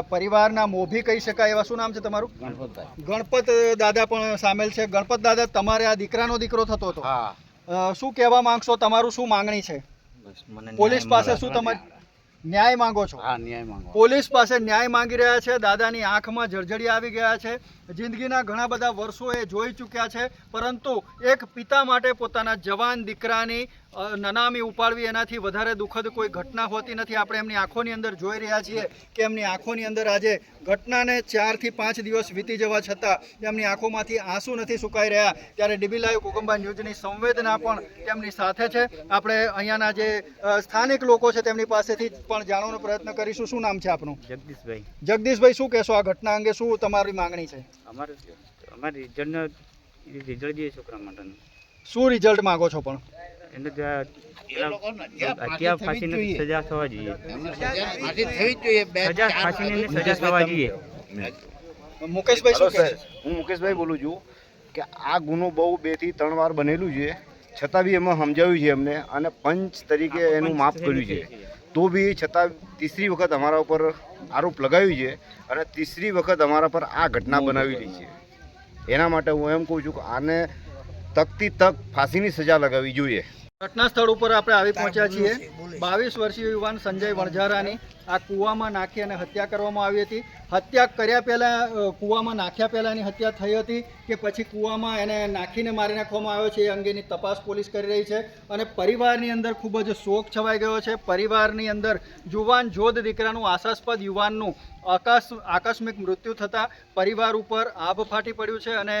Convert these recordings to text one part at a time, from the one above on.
પરિવારના મોભી કહી શકાય એવા શું નામ છે તમારું? ગણપતભાઈ. ગણપત દાદા પણ સામેલ છે. ગણપત દાદા તમારે આ દીકરાનો દીકરો થતો હતો. શું કહેવા માંગશો? તમારું શું માંગણી છે? પોલીસ પાસે શું તમે ન્યાય માંગો છો? હા ન્યાય માંગો. પોલીસ પાસે ન્યાય માંગી રહ્યા છે. દાદાની આંખમાં જર્જરી આવી ગયા છે. જિંદગીના ઘણા બધા વર્ષો એ જોઈ ચૂક્યા છે. પરંતુ એક પિતા માટે પોતાના જવાન દીકરાની નનામી ઉપાડવી એનાથી વધારે દુઃખદ કોઈ ઘટના હોતી નથી. આપણે એમની આંખોની અંદર જોઈ રહ્યા છીએ કે એમની આંખોની અંદર આજે ઘટનાને ચારથી પાંચ દિવસ વીતી જવા છતાં એમની આંખોમાંથી આંસુ નથી સુકાઈ રહ્યા. ત્યારે ડીબી લાઈવ કુકુંબા ન્યૂઝની સંવેદના પણ તેમની સાથે છે. આપણે અહીંયાના જે સ્થાનિક લોકો છે તેમની પાસેથી પણ જાણવાનો પ્રયત્ન કરીશું. શું નામ છે આપનું? જગદીશભાઈ. જગદીશભાઈ શું કહેશો આ ઘટના અંગે? શું તમારી માંગણી છે? અમારી અમારી રિઝલ્ટ રિઝલ્ટ જોઈએ છોકરા માટેનું. શું રિઝલ્ટ માંગો છો પણ? હત્યા ફાંસીની સજા થવા જોઈએ. સજા ફાંસીની સજા થવા જોઈએ. મુકેશભાઈ શું કહે હું મુકેશભાઈ બોલું છું કે આ ગુનો બહુ બેથી ત્રણ વાર બનેલું છે. છતાં બી એમાં સમજાવ્યું છે એમને અને પંચ તરીકે એનું માફ કર્યું છે. તો બી છતાં તીસરી વખત અમારા ઉપર આરોપ લગાવ્યું છે અને તીસરી વખત અમારા પર આ ઘટના બનાવેલી છે. એના માટે હું એમ કહું છું કે આને તકતી તક ફાંસીની સજા લગાવવી જોઈએ. ઘટના સ્થળ ઉપર આપણે આવી પહોંચ્યા છીએ. બાવીસ વર્ષીય યુવાન સંજય વણઝારાની આ કૂવામાં નાખી અને હત્યા કરવામાં આવી હતી. હત્યા કર્યા પહેલાં કૂવામાં નાખ્યા પહેલાં એની હત્યા થઈ હતી કે પછી કૂવામાં એને નાખીને મારી નાખવામાં આવ્યો છે એ અંગેની તપાસ પોલીસ કરી રહી છે. અને પરિવારની અંદર ખૂબ જ શોક છવાઈ ગયો છે. પરિવારની અંદર જુવાન જોધ દીકરાનું આશાસ્પદ યુવાનનું આકાશ, આકસ્મિક મૃત્યુ થતાં પરિવાર ઉપર આભ ફાટી પડ્યું છે અને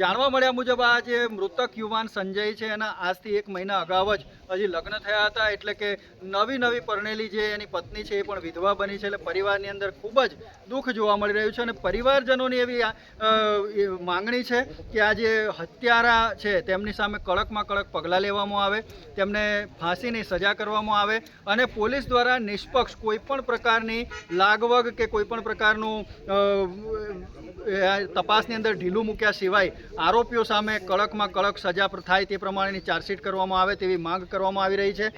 જાણવા મળ્યા મુજબ આ જે મૃતક યુવાન સંજય છે એના આજથી એક મહિના અગાઉ જ હજી લગ્ન થયા હતા એટલે કે નવી નવી પરણેલી જે એની પત્ની છે એ પણ વિધવા બની છે. એટલે પરિવારની અંદર ખૂબ જ દુઃખ જોવા મળી રહ્યું છે અને પરિવારજનોની એવી માંગણી છે કે આ જે હત્યારા છે તેમની સામે કડકમાં કડક પગલાં લેવામાં આવે, તેમને ફાંસીની સજા કરવામાં આવે અને પોલીસ દ્વારા નિષ્પક્ષ કોઈપણ પ્રકારની લાગવગ કે કોઈપણ પ્રકારનું તપાસની અંદર ઢીલું મૂક્યા સિવાય આરોપીઓ સામે કડકમાં કડક સજા થાય તે પ્રમાણેની ચાર્જશીટ કરવામાં આવે તેવી માંગ કરવામાં આવી રહી છે.